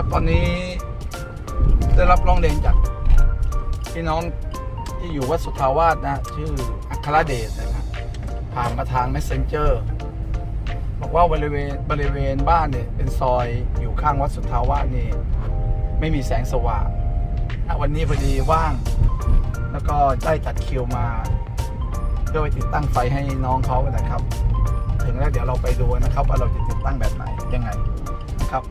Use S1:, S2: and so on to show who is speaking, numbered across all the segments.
S1: ครับตอนนี้ได้รับร้องเรียนจากพี่น้องที่อยู่วัดสุทธาวาสนะ ชื่ออัครเดชนะครับผ่านมาทาง messenger บอกว่าบริเวณบริเวณบ้านเนี่ยเป็นซอยอยู่ข้างวัดสุทธาวาสนี่ไม่มีแสงสว่างอะวันนี้พอดีว่าง แล้วก็ได้จัดคิวมา เพื่อไปติดตั้งไฟให้น้องเขานะครับ ถึงแล้วเดี๋ยวเราไปดูนะครับ ว่าเราจะติดตั้งแบบไหนยังไงนะครับ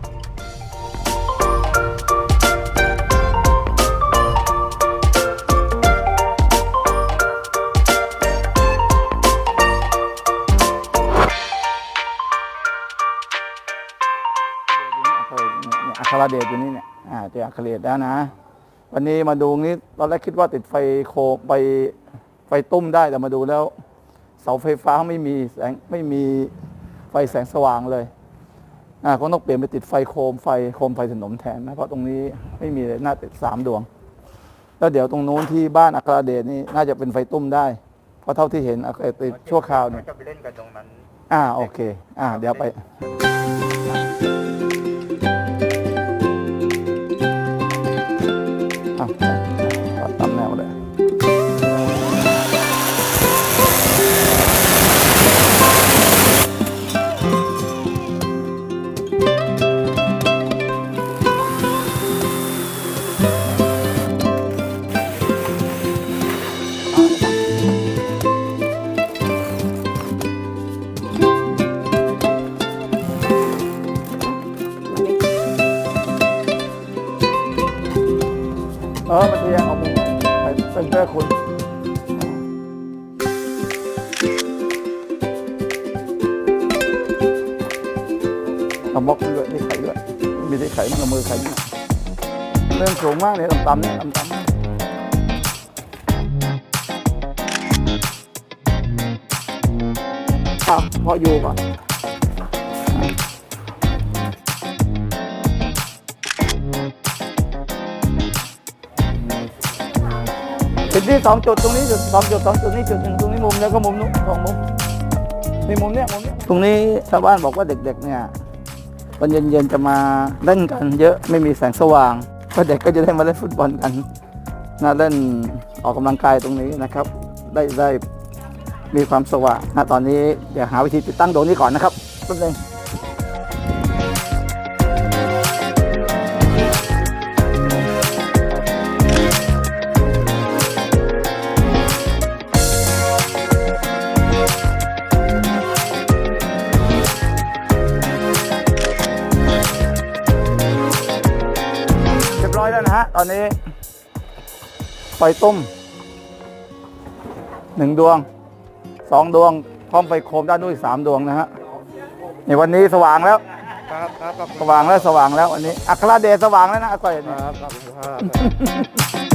S1: อัครเดชอยู่นี่เนี่ยอ่าเจออัครเดชแล้วนะ วันนี้มาดูนี้ตอนแรกคิดว่าติดไฟโคมไปไฟตุ้มได้แต่มาดูแล้ว เสาไฟฟ้าไม่มีแสงไม่มีไฟแสงสว่างเลยอ่าก็ต้องเปลี่ยนไปติดไฟโคมไฟโคมไฟถนนแทนนะเพราะตรงนี้ไม่มีเลยน่าติดสามดวง แล้วเดี๋ยวตรงนู้นที่บ้านอัครเดชนี่น่าจะเป็นไฟตุ้มได้ เพราะเท่าที่เห็นอัครเดชติดชั่วคราวเนี่ย
S2: จะไปเล่นกันตรงนั้น
S1: อ่าโอเค อ่าเดี๋ยวไป ออมันจะยังเอามุมไปเป็นเพื่อคุณเอาบล็อกด้วยที่ไข่ด้วยมีที่ไข่มันเอามือไข่นี่เริ่มสูงมากเลยต่ำๆเนี่ยต่ำๆอ้าพออยู่ก่อน จุดที่สองจุดตรงนี้จุดสองจุดสองจุดนี้จุดหนึ่งตรงนี้มุมแล้วก็มุมนู้นสองมุมนี่มุมเนี้ยมุมเนี้ยตรงนี้ชาวบ้านบอกว่าเด็ก ๆ เนี่ยตอนเย็นๆจะมาเล่นกันเยอะไม่มีแสงสว่างก็เด็กก็จะได้มาเล่นฟุตบอลกันน่าเล่นออกกำลังกายตรงนี้นะครับ ได้ได้มีความสว่างนะตอนนี้เดี๋ยวหาวิธีติดตั้งตรงนี้ก่อนนะครับแป๊บนึง อยแล้วนะฮะ ตอนนี้ไฟต้มหนึ่งดวงสองดวงพร้อมไฟโคมด้านนู้นอีกสามดวงนะฮะในวันนี้สว่างแล้ว
S2: ครับครับครับ
S1: สว่างแล้วสว่างแล้ววันนี้อัครเดชสว่างแล้วนะอาก้อย
S2: ครับครับ